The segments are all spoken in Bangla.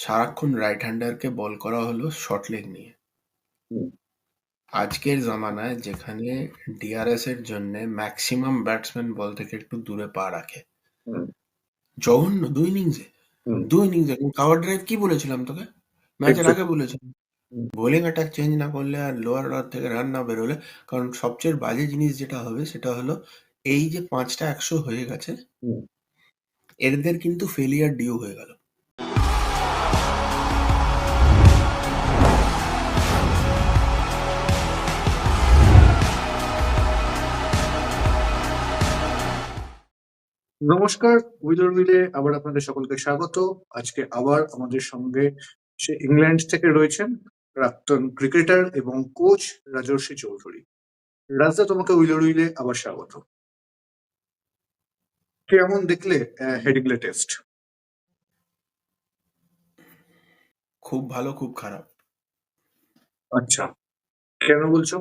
সারাক্ষণ রাইট হ্যান্ডারকে বল করা হলো শর্ট লেগ নিয়ে হুম। আজকের জামানায় যেখানে ডিআরএস এর জন্য ম্যাক্সিমাম ব্যাটসম্যান বল থেকে একটু দূরে পা রাখে হুম। জঘন্য দুই ইনিংসে হুম। দুই ইনিংসে কাভার ড্রাইভ কি বলেছিলাম তোকে ম্যাচের আগে বলেছিলাম হুম। বোলিং অ্যাটাক চেঞ্জ না করলে আর লোয়ার অর্ডার থেকে রান না বেরোলে কারণ সবচেয়ে বাজে জিনিস যেটা হবে সেটা হলো এই যে পাঁচটা একশো হয়ে গেছে হুম। এদের কিন্তু ফেলিয়ার ডিউ হয়ে গেল নমস্কার উইদার মিলে আবার আপনাদের সকলকে স্বাগত। আজকে আবার আমাদের সঙ্গে সে ইংল্যান্ড থেকে রয়েছেন প্রাক্তন ক্রিকেটার এবং কোচ রাজর্ষি চৌধুরী। রাজদা তোমাকে উইলার উইলে আবার স্বাগত। কেমন দেখলে হেডিংলে টেস্ট? খুব ভালো খুব খারাপ। আচ্ছা কেন বলছো?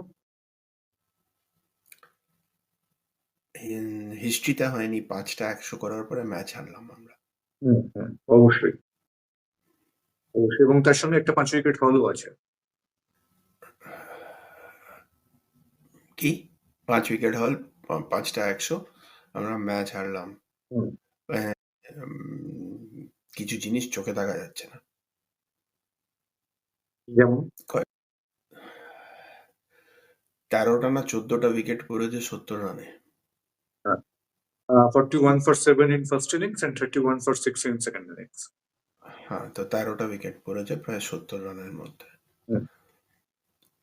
হিস্ট্রিতে হয়নি পাঁচটা একশো করার পরে ম্যাচ হারলাম আমরা। অবশ্যই। অবশ্যই এবং তার সঙ্গে একটা পাঁচ উইকেট হলও আছে। কি? পাঁচ উইকেট হল পাঁচটা একশো আমরা ম্যাচ হারলাম। উম, কিছু জিনিস চোখে দেখা যাচ্ছে না। যেমন? তেরোটা না চোদ্দটা উইকেট পড়েছে সত্তর রানে forty one for seven in first innings and thirty one for six in second innings হ্যাঁ তো তেরোটা উইকেট পড়েছে প্রায় সত্তর রানের মধ্যে।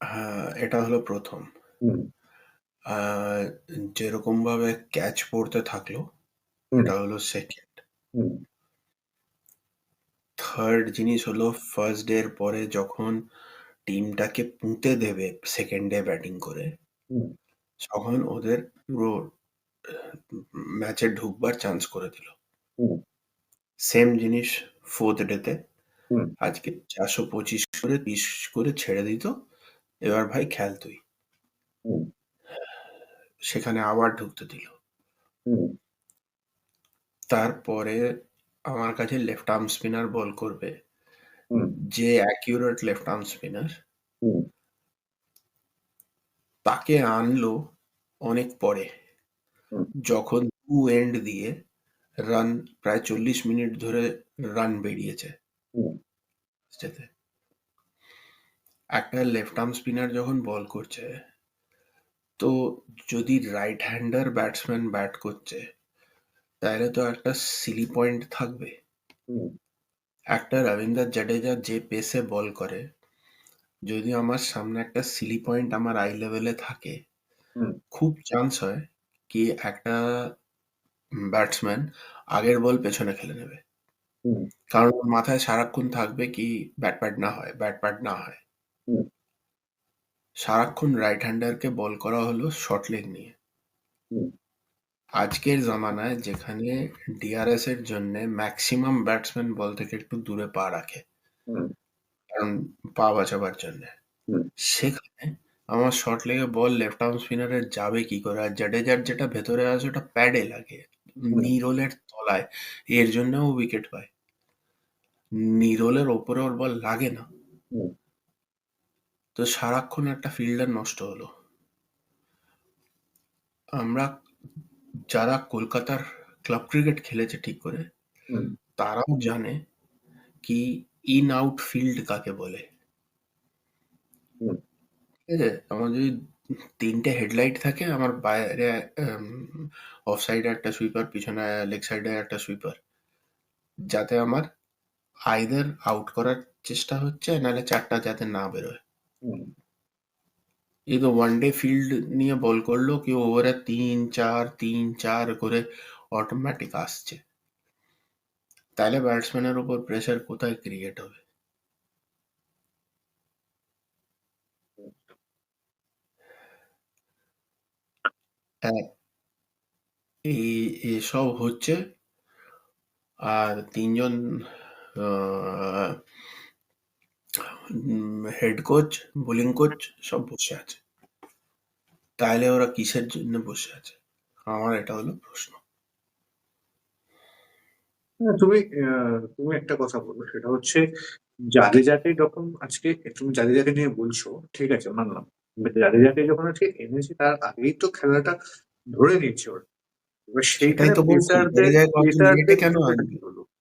হ্যাঁ এটা হলো প্রথম। যেরকম ভাবে ক্যাচ পড়তে থাকল এটা হলো সেকেন্ড থার্ড জিনিস হলো ফার্স্ট ডে এর পরে যখন টিমটাকে পুঁতে দেবে সেকেন্ড ডে ব্যাটিং করে। তখন ওদের পুরো ম্যাচে ঢুকবার চান্স করে দিল। সেম জিনিস ফোর্থ ডেতে। আজকে চারশো পঁচিশ করে তিরিশ করে ছেড়ে দিত। এবার ভাই খেল তুই। সেখানে আবার ঢুকতে দিল। তারপরে আমার কাছে লেফট আর্ম স্পিনার বল করবে। যে অ্যাকিউরেট লেফট আর্ম স্পিনার। তাকে আনলো অনেক পরে। যখন টু এন্ড দিয়ে রান প্রায় চল্লিশ মিনিট ধরে রান বেরিয়েছে। যেতে একটা লেফট আর্ম স্পিনার যখন বল করছে তো যদি রাইট হ্যান্ডার ব্যাটসম্যান ব্যাট করছে তাহলে তো একটা সিলি পয়েন্ট থাকবে। একটা রবীন্দ্র জাডেজা যে পেসে বল করে যদি আমার সামনে একটা সিলি পয়েন্ট আমার আই লেভেলে থাকে খুব চান্স হয় কি একটা ব্যাটসম্যান আগের বল পেছনে খেলে নেবে হুম। কারণ ওর মাথায় সারাক্ষণ থাকবে কি ব্যাট প্যাড না হয় ব্যাট প্যাড না হয় হুম। সারাক্ষণ রাইট হ্যান্ডারকে বল করা হলো শর্ট লেগ নিয়ে হুম। আজকের জামানায় যেখানে ডিআরএস এর জন্য ম্যাক্সিমাম ব্যাটসম্যান বল থেকে একটু দূরে পা রাখে হুম। কারণ পা বাঁচাবার জন্য হুম। সেখানে আমার শর্ট লেগে বল লেফট আর্ম স্পিনারের যাবে কি করে? আর জাডেজার যেটা ভেতরে আছে ওটা প্যাডে লাগে। নিরোলের তলায়। এর জন্য ও উইকেট পায়। নিরোলের ওপরে ওর বল লাগে না। তো সারাক্ষণ একটা ফিল্ডার নষ্ট হলো। আমরা যারা কলকাতার ক্লাব ক্রিকেট খেলেছে ঠিক করে তারাও জানে কি ইন আউট ফিল্ড কাকে বলে। আছে? আমার যদি তিনটে হেডলাইট থাকে আমার বাইরে অফ সাইডে একটা সুইপার পিছনে লেগ সাইডে একটা সুইপার যাতে আমার আইদার আউট করার চেষ্টা হচ্ছে নাহলে চারটা যাতে না বেরোয়। হুম। এই তো ওয়ান ডে ফিল্ড নিয়ে বল করল কি ওভারে তিন চার তিন চার করে অটোমেটিক আসছে। তাহলে ব্যাটসম্যানের উপর প্রেসার কোথায় ক্রিয়েট হবে? হ্যাঁ, এই এসব হচ্ছে। আর তিনজন হেড কোচ বোলিং কোচ সব বসে আছে। তাহলে ওরা কিসের জন্য বসে আছে? আমার এটা হলো প্রশ্ন। না, তুমি আহ, তুমি একটা কথা বলো সেটা হচ্ছে জাদেজাকে যখন আজকে তুমি জাদেজাকে নিয়ে বলছো ঠিক আছে মানলাম। জাদেজাকে যখন আজকে এনেছে তার আগেই তো খেলাটা ধরে নিচ্ছে ওরা। এবার তো পেসারদের কেন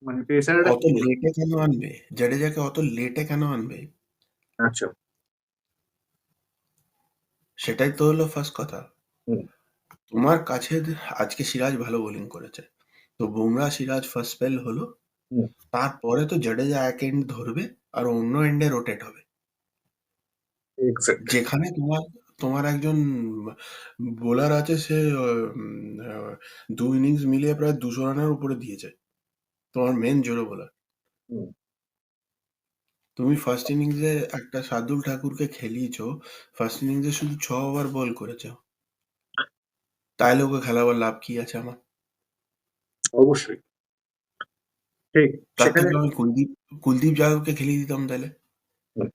মানে পেসাররা অত লেটে কেন আনবে? জাডেজাকে অত লেটে কেন আনবে? আচ্ছা। সেটাই তো হলো ফার্স্ট কথা। তোমার কাছে আজকে সিরাজ ভালো বোলিং করেছে। তো বুমরা সিরাজ ফার্স্ট স্পেল হলো। তারপরে তো জাডেজা এক এন্ড ধরবে আর অন্য এন্ডে রোটেট হবে। যেখানে তোমার তোমার একজন বোলার আছে সে উম, দু ইনিংস মিলিয়ে প্রায় দুশো রানের উপরে দিয়েছে। তোমার মেন জোরে বোলার হুম। তুমি ফার্স্ট ইনিংসে একটা শার্দুল ঠাকুরকে খেলিয়েছ। ফার্স্ট ইনিংসে শুধু ছ ওভার বল করেছ। তাইলে ওকে খেলাবার লাভ কি আছে আমার? অবশ্যই। ঠিক তার সেখানে থেকে আমি কুলদীপ কুলদীপ যাদবকে খেলিয়ে দিতাম তাহলে হুম।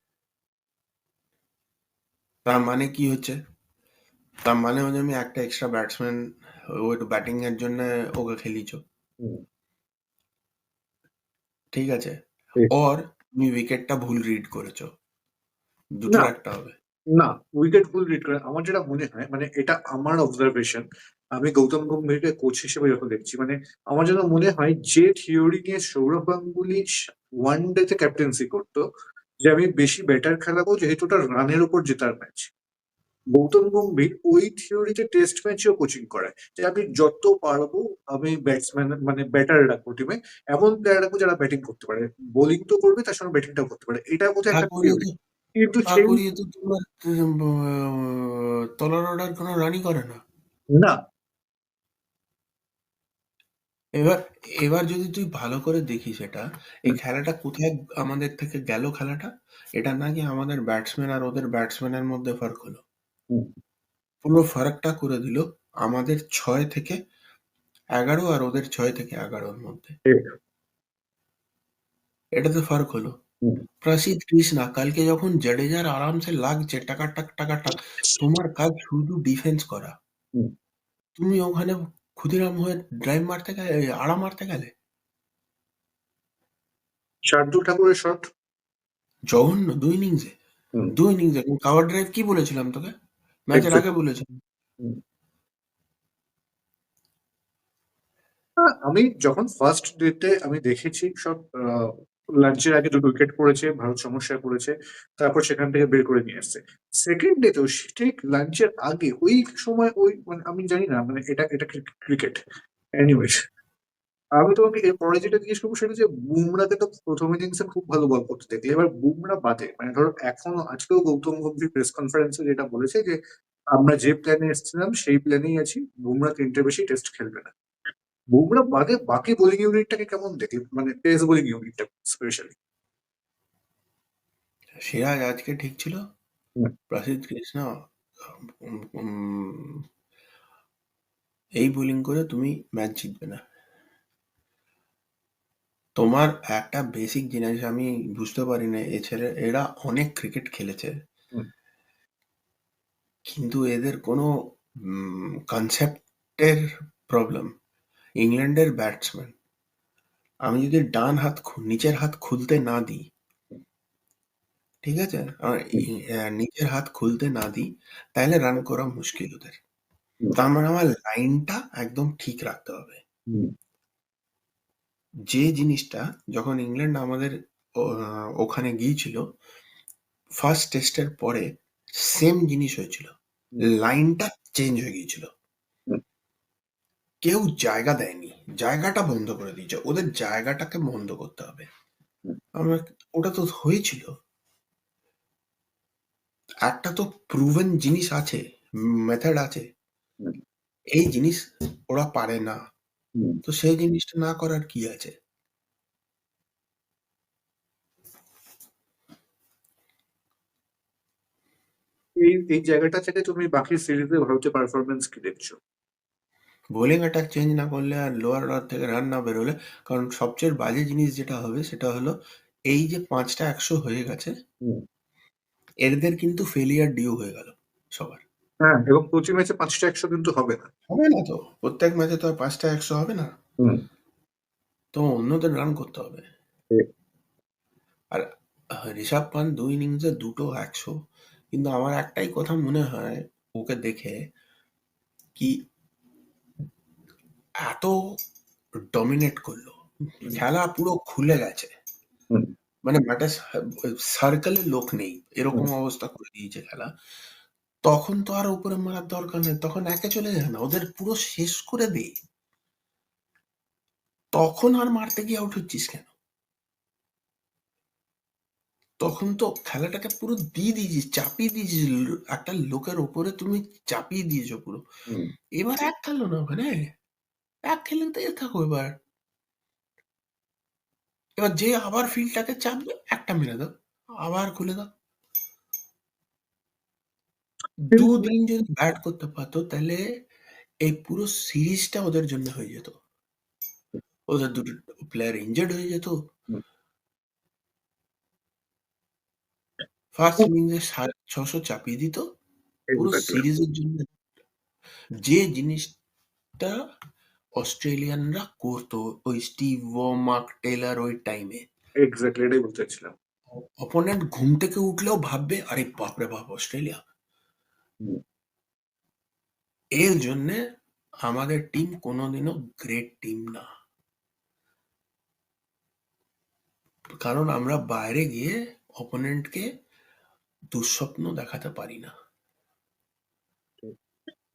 তার মানে কি হচ্ছে তার মানে হচ্ছে আমি একটা এক্সট্রা ব্যাটসম্যান ও একটু ব্যাটিং এর জন্য ওকে খেলিয়েছো হুম। ঠিক আছে ঠিক। ওর তুমি উইকেটটা ভুল রিড করেছ দুটোর না। একটা হবে না উইকেট ফুল রিড করে আমার যেটা মনে হয় মানে এটা আমার অবজারভেশন আমি গৌতম গম্ভীরকে কোচ হিসেবে যখন দেখছি মানে আমার যেন মনে হয় যে থিওরি নিয়ে সৌরভ গাঙ্গুলি ওয়ান ডে তে ক্যাপ্টেন্সি করতো যে আমি বেশি ব্যাটার খেলাবো যেহেতু ওটা রানের উপর জেতার ম্যাচ গৌতম গম্ভীর ওই থিওরিতে টেস্ট ম্যাচেও কোচিং করায় যে আমি যত পারব আমি ব্যাটসম্যান মানে ব্যাটার রাখব টিমে এমন প্লেয়ার রাখব যারা ব্যাটিং করতে পারে। বোলিং তো করবে তার সঙ্গে ব্যাটিংটাও করতে পারে। এটা বোধহয় একটা থিওরি কিন্তু তা সেই তোমার তলার অর্ডার কোনো রানই করে না। না। এবার এবার যদি তুই ভালো করে দেখিস এটা এই খেলাটা কোথায় আমাদের থেকে গেল খেলাটা এটা না নাকি আমাদের ব্যাটসম্যান আর ওদের ব্যাটসম্যানের মধ্যে ফার্ক হলো হুম। পুরো ফারাকটা করে দিল আমাদের ছয় থেকে এগারো আর ওদের ছয় থেকে এগারোর মধ্যে ঠিক। এটাতে ফার্ক হলো হুম। প্রসিদ্ধ কৃষ্ণা কালকে যখন জাডেজার আরামসে লাগছে টাকা টাক টাকা টাক তোমার কাজ শুধু ডিফেন্স করা হুম। তুমি ওখানে ক্ষুদিরাম হয়ে ড্রাইভ মারতে গেলে আড়া মারতে গেলে? শার্দুল ঠাকুরের শট জঘন্য দুই ইনিংসে দুই ইনিংসে কাভার ড্রাইভ কি বলেছিলাম তোকে? ম্যাচের আগে বলেছিলাম। হ্যাঁ, আমি যখন ফার্স্ট ডেতে আমি দেখেছি সব লাঞ্চের আগে দুটো উইকেট পড়েছে, ভারত সমস্যায় পড়েছে, তারপর সেখান থেকে বের করে নিয়ে আসছে। সেকেন্ড ডে তো ঠিক লাঞ্চের আগে, ওই সময় ওই মানে আমি জানি না মানে এটা এটা ক্রিকেট এনিওয়েজ আমি তোমাকে এর পরে যেটা জিজ্ঞেস করব সেটা যে বুমরাকে তো প্রথম ইনিংসে খুব ভালো বল করতে দেখলে। এবার বুমরা বাদে মানে ধরো এখনও আজকেও গৌতম গম্ভীর প্রেস কনফারেন্সে যেটা বলেছে যে, আমরা যে প্ল্যানে এসেছিলাম, সেই প্ল্যানেই আছি বুমরা তিনটে বেশি টেস্ট খেলবে না। বুমরা বাদে বাকি বোলিং ইউনিটটাকে কেমন দেখলে মানে পেস বোলিং ইউনিটটা স্পেশালি সিরাজ আজকে ঠিক ছিল। প্রসিদ্ধ কৃষ্ণা এই বোলিং করে তুমি ম্যাচ জিতবে না। তোমার একটা বেসিক জিনিস আমি বুঝতে পারি না এ ছেলে এরা অনেক ক্রিকেট খেলেছে। কিন্তু এদের কোনো কনসেপ্টের প্রবলেম ইংল্যান্ডের ব্যাটসম্যান আমি যদি ডান হাত নিচের হাত খুলতে না দিই ঠিক আছে? নিচের হাত খুলতে না দিই তাহলে রান করা মুশকিল ওদের। হুম। তার মানে আমার লাইনটা একদম ঠিক রাখতে হবে। যে জিনিসটা যখন ইংল্যান্ড আমাদের ও- ওখানে গিয়েছিল ফার্স্ট টেস্টের পরে সেম জিনিস হয়েছিল। লাইনটা চেঞ্জ হয়ে গিয়েছিল। হুম। কেউ জায়গা দেয়নি। জায়গাটা বন্ধ করে দিয়েছে। ওদের জায়গাটাকে বন্ধ করতে হবে। আমরা ওটা তো হয়েছিল। একটা তো প্রুভেন জিনিস আছে মেথড আছে। এই জিনিস ওরা পারে না। তো সেই জিনিসটা না করার কি আছে? এই এই জায়গাটা থেকে তুমি বাকি সিরিজে ভারতের পারফরমেন্স কি দেখছ? বোলিং অ্যাটাক চেঞ্জ না করলে আর লোয়ার অর্ডার থেকে রান না বেরোলে কারণ সবচেয়ে বাজে জিনিস যেটা হবে সেটা হলো এই যে পাঁচটা একশো হয়ে গেছে এদের কিন্তু ফেলিয়ার ডিউ হয়ে গেল সবার। হ্যাঁ এবং প্রতি ম্যাচে পাঁচটা একশো কিন্তু হবে না। হবে না তো প্রত্যেক ম্যাচে তো আর পাঁচটা একশো হবে না। হুম। তো অন্যদের রান করতে হবে। আর ঋষভ পান্ট দুই ইনিংসে দুটো একশো কিন্তু আমার একটাই কথা মনে হয় ওকে দেখে কি এত ডমিনেট করল। খেলা পুরো খুলে গেছে। মানে মাঠে সার্কেলে লোক নেই। এরকম অবস্থা করে দিয়েছে খেলা। তখন তো আর উপরে মারার দরকার নেই। তখন একে চলে যায় না। ওদের পুরো শেষ করে দে। তখন আর মারতে গিয়ে আউট হচ্ছিস কেন? তখন তো খেলাটাকে পুরো দিয়ে দিয়েছিস চাপিয়ে দিয়েছিস। একটা লোকের ওপরে তুমি চাপিয়ে দিয়েছ পুরো। এবার এক খেলো না ওখানে। এক খেলে তো এ থাকো এবার। এবার যে আবার ফিল্ডটাকে চাপবে একটা মেরে দাও। আবার খুলে দাও। দুদিন যদি ব্যাট করতে পারতো তাহলে এই পুরো সিরিজটা ওদের জন্য হয়ে যেত। ওদের দুটো প্লেয়ার ইনজার্ড হয়ে যেত। ফার্স্ট ইনিংসে সাড়ে ছশো চাপিয়ে দিত। পুরো সিরিজের জন্য যে জিনিসটা অস্ট্রেলিয়ানরা করতো ওই স্টিভ ওয়ার্মার্ক টেলার ওই টাইমে। Exactly, এটাই বলতে চাইছিলাম। অপোনেন্ট ঘুম থেকে উঠলেও ভাববে আরে বাপরে বাপ অস্ট্রেলিয়া। এর জন্যে আমাদের টিম কোনোদিনও গ্রেট টিম না। কারণ আমরা বাইরে গিয়ে অপোনেন্টকে দুঃস্বপ্ন দেখাতে পারি না।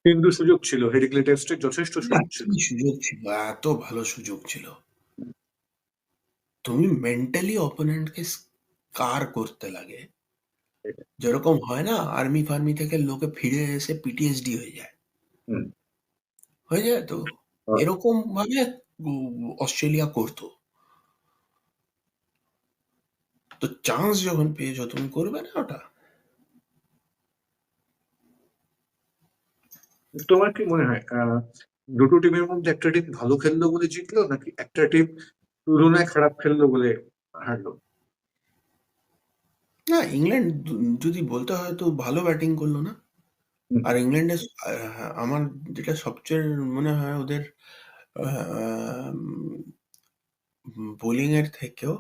কিন্তু সুযোগ ছিল হেডিক্লে যথেষ্ট সুযোগ ছিল। সুযোগ ছিল এত ভালো সুযোগ ছিল। তুমি মেন্টালি অপোনেন্টকে কার করতে লাগে। যেরকম হয় না আর্মি ফার্মি থেকে লোকে ফিরে এসে পিটিএসডি হয়ে যায়। হয়ে যায় তো। এরকম ভাবে অস্ট্রেলিয়া করতো। তো চান্স যখন পেয়েছ তুমি করবে না ওটা? তোমার কি মনে হয় আহ, দুটো টিমের মধ্যে একটা টিম ভালো খেললো বলে জিতলো নাকি একটা টিম তুলনায় খারাপ খেললো বলে হারলো? না ইংল্যান্ড যদি বলতে হয় তো ভালো ব্যাটিং করল না। আর ইংল্যান্ডে আমার যেটা সবচেয়ে মনে হয় ওদের বোলিং এর থেকেও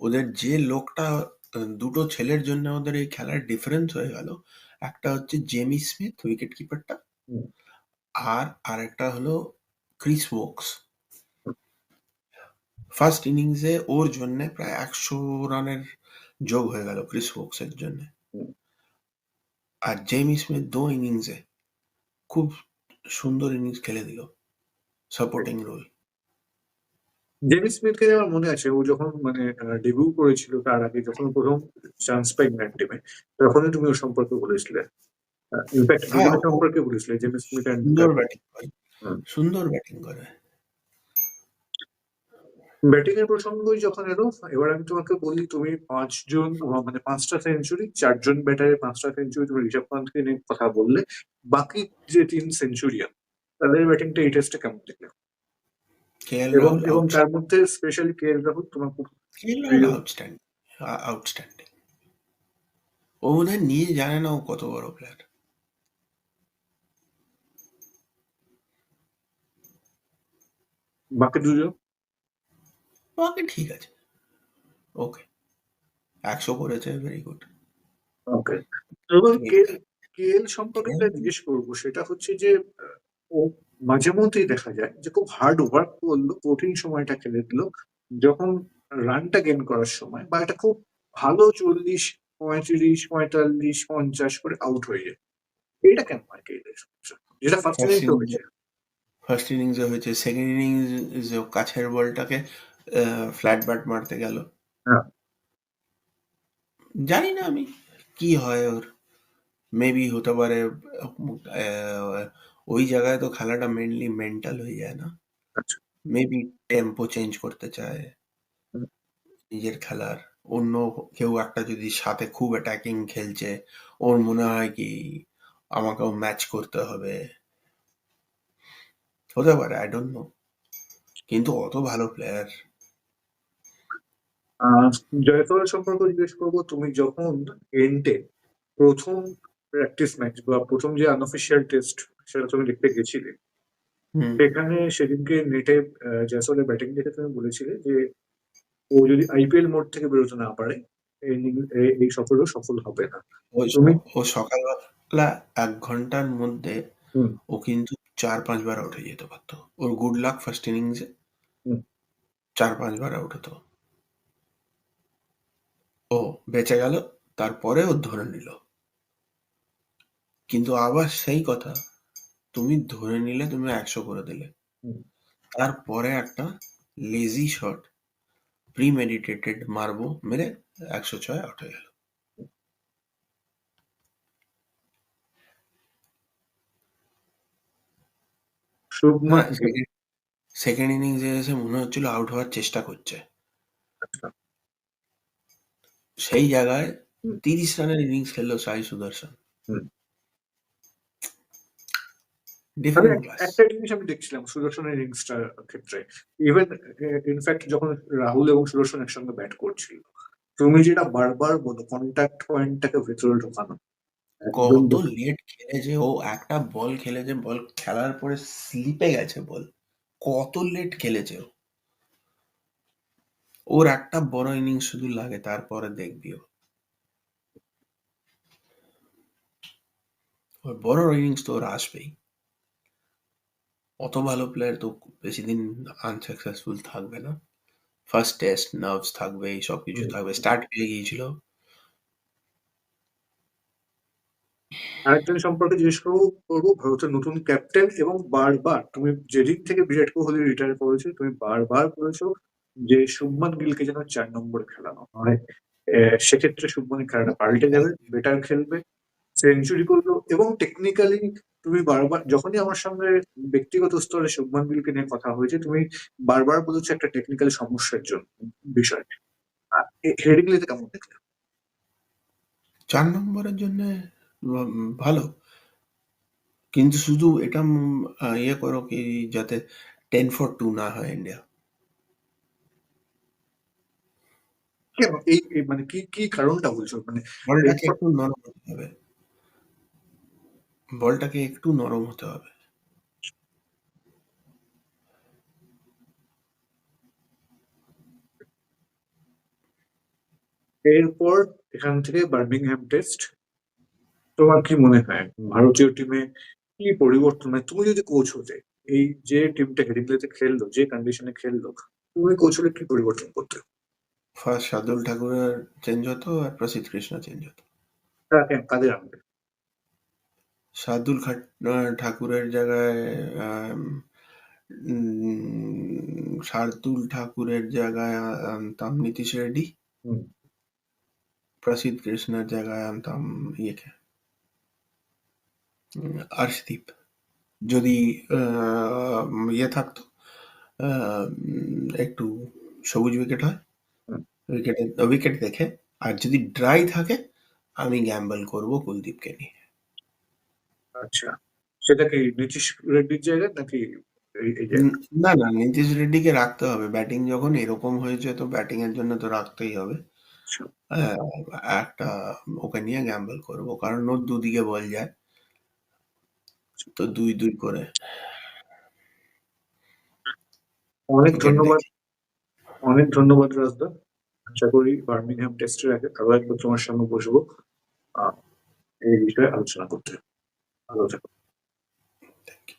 ওদের যে লোকটা দুটো ছেলের জন্য ওদের এই খেলার ডিফারেন্স হয়ে গেল। একটা হচ্ছে জেমি স্মিথ উইকেট কিপারটা হুম। আর আরেকটা হলো ক্রিস ওকস ফার্স্ট ইনিংসে ওর জন্য প্রায় একশো রানের যোগ হয়ে গেল ক্রিস ওকসের জন্য হুম। আর জেমি স্মিথ দো ইনিংসে খুব সুন্দর ইনিংস খেলে দিল, সাপোর্টিং রোল জেমি স্মিথকে আমার মনে আছে, ও যখন মানে ডেবিউ করেছিল তার আগে যখন প্রথম চান্স পাই ইংল্যান্ড টিমে তখনই তুমি ওর সম্পর্কে বলেছিলে ইনফ্যাক্ট হ্যাঁ, সম্পর্কে বলেছিলে জেমি স্মিথ সুন্দর ব্যাটিং করে। সুন্দর ব্যাটিং করে। ব্যাটিং এর প্রসঙ্গই যখন এলো এবার আমি তোমাকে বলি তুমি পাঁচজন মানে পাঁচটা সেঞ্চুরি চারজন পাঁচটা সেঞ্চুরি তুমি ঋষভ পান্তকে নিয়ে কথা বললে বাকি যে তিন সেঞ্চুরিয়ান তাদের ব্যাটিংটা এই টেস্টে কেমন দেখলে? এবং এবং তার মধ্যে স্পেশালি কে এল রাহুল তোমার খুব আউটস্ট্যান্ডিং আউটস্ট্যান্ডিং ও বোধ নিয়ে জানে না ও কত বড় প্লেয়ার বাকি দুজন? ওকে ঠিক আছে। ওকে একশো করেছে ভেরি গুড ওকে এবং কে কে সম্পর্কে যেটা জিজ্ঞেস করব। সেটা হচ্ছে যে ও মাঝে মধ্যেই দেখা যায় যে খুব হার্ড ওয়ার্ক করল কঠিন সময়টা খেলে দিল। যখন রানটা গেন করার সময় বা এটা খুব ভালো চল্লিশ পঁয়ত্রিশ পঁয়তাল্লিশ পঞ্চাশ করে আউট হয়ে যায়। এটা কেন হয় কেএলের সমস্যা? যেটা ফার্স্ট হয়েছে। ফার্স্ট ইনিংসে হয়েছে সেকেন্ড ইনিংসে কাছের বলটাকে ফ্ল্যাট ব্যাট মারতে গেল। হ্যাঁ। জানি না আমি কি হয় ওর? মেবি হতে পারে ওই জায়গায় তো খেলাটা মেনলি মেন্টাল হয়ে যায় না। মেবি টেম্পো চেঞ্জ করতে চায়। নিজের খেলার। অন্য কেউ একটা যদি সাথে খুব অ্যাটাকিং খেলছে ওর মনে হয় কি আমাকেও ম্যাচ করতে হবে। হতে পারে আই ডোন্ট নো কিন্তু অত ভালো প্লেয়ার আহ, সম্পর্কে জিজ্ঞেস করব তুমি যখন এন্ডে প্রথম প্র্যাকটিস ম্যাচ বা প্রথম যে আনঅফিসিয়াল টেস্ট সেটা তুমি দেখতে গেছিলে সেখানে সেদিনকে নেটে জ্যাসলের ব্যাটিং দেখে তুমি বলেছিলে যে ও যদি আইপিএল মোড থেকে বেরোতে না পারে এই সফরও সফল হবে না। তুমি- ও সকালবেলা এক ঘণ্টার মধ্যে। ও কিন্তু চার পাঁচবার আউট হয়ে যেতে পারতো। ওর গুড লাক ফার্স্ট ইনিংসে। চার পাঁচবার আউট হতো। ও বেঁচে গেল তারপরে ও ধরে নিল। কিন্তু আবার সেই কথা তুমি ধরে নিলে তুমি একশো করে দিলে। তারপরে একটা লেজি শট প্রিমেডিটেটেড মারবো মেরে একশো ছয় আউট হয়ে গেল। শুভমান সেকেন্ড ইনিংসে এসে মনে হচ্ছিল আউট হওয়ার চেষ্টা করছে। সেই জায়গায় তিরিশ রানের ইনিংস খেললো সাই সুদর্শন। ডিফারেন্ট একটা জিনিস আমি দেখছিলাম সুদর্শনের ইনিংসটার ক্ষেত্রে। ইভেন ইনফ্যাক্ট যখন রাহুল এবং সুদর্শন একসঙ্গে ব্যাট করছিল তুমি যেটা বারবার বলো কন্ট্যাক্ট পয়েন্টটাকে ভেতরে ঢোকানো। একদম কত লেট খেলেছে ও একটা বল খেলেছে বল খেলার পরে স্লিপে গেছে বল কত লেট খেলেছে ও। ওর একটা বড় ইনিংস শুধু লাগে তারপরে দেখবি ও। ওর বড় ইনিংস তো ওর আসবেই। অত ভালো প্লেয়ার তো বেশি দিন আনসাকসেসফুল থাকবে না। ফার্স্ট টেস্ট নার্ভস থাকবে সব কিছু থাকবে। স্টার্ট হয়ে গিয়েছিল। আরেকজন সম্পর্কে জিজ্ঞেস করব করব ভারতের নতুন ক্যাপ্টেন এবং বারবার তুমি যেদিক থেকে বিরাট কোহলি রিটায়ার করেছ, তুমি বারবার বলেছ যে শুভমান গিলকে যেন চার নম্বরে খেলানো হয়। সেক্ষেত্রে শুভমানের খেলাটা পাল্টে যাবে বেটার খেলবে সেঞ্চুরি করল এবং টেকনিক্যালি তুমি বারবার, যখনই আমার সঙ্গে ব্যক্তিগত স্তরে শুভমান গিলকে নিয়ে কথা হয়েছে, তুমি বারবার বলেছ একটা টেকনিক্যাল সমস্যার জন্য, বিষয়। হেডিংলিতে কেমন দেখলে? চার নম্বরের জন্য ভালো। কিন্তু শুধু এটা উম, আহ, ইয়ে করো কি যাতে টেন ফর টু না হয় ইন্ডিয়া কেন এই এই মানে কি কি কারণটা বলছো? মানে বলটাকে 10 একটু নরম হতে হবে। বলটাকে একটু নরম হতে হবে। এরপর এখান থেকে বার্মিংহাম টেস্ট তোমার কি মনে হয়? ভারতীয় টিমে কি পরিবর্তন মানে তুমি যদি কোচ হতে এই যে টিমটা হেডিংলেতে খেললো যে কন্ডিশনে খেললো তুমি কোচ হলে কি পরিবর্তন করতে? ফার্স্ট শার্দুল ঠাকুরের চেঞ্জ হতো আর প্রসিদ্ধ কৃষ্ণ চেঞ্জ হতো। কাকে- কাদের আনবে শার্দুল ঠাকুরের জায়গায় শার্দুল ঠাকুরের জায়গায় আনতাম নীতিশ রেড্ডি। প্রসিদ্ধ কৃষ্ণের জায়গায় আনতাম ইয়েকে। আর্শদীপ যদি ইয়ে থাকতো একটু সবুজ উইকেট হয় উইকেটে উইকেট দেখে আর যদি ড্রাই থাকে আমি গ্যাম্বল করব কুলদীপকে নিয়ে। আচ্ছা। সেটা কি নীতিশ রেড্ডির নাকি না না নীতিশ রেড্ডিকে রাখতে হবে। ব্যাটিং যখন এরকম হয়েছে তো ব্যাটিং এর জন্য তো রাখতেই হবে। আচ্ছা। একটা ওকে নিয়ে গ্যাম্বল করব কারণ ওর দুদিকে বল যায়। তো দুই দুই করে। অনেক ধন্যবাদ। অনেক ধন্যবাদ রাজদা। আশা করি বার্মিংহাম টেস্টের আগে আরও একবার তোমার সামনে বসবো। আহ, এই বিষয়ে আলোচনা করতে। ভালো থাকো। Thank you.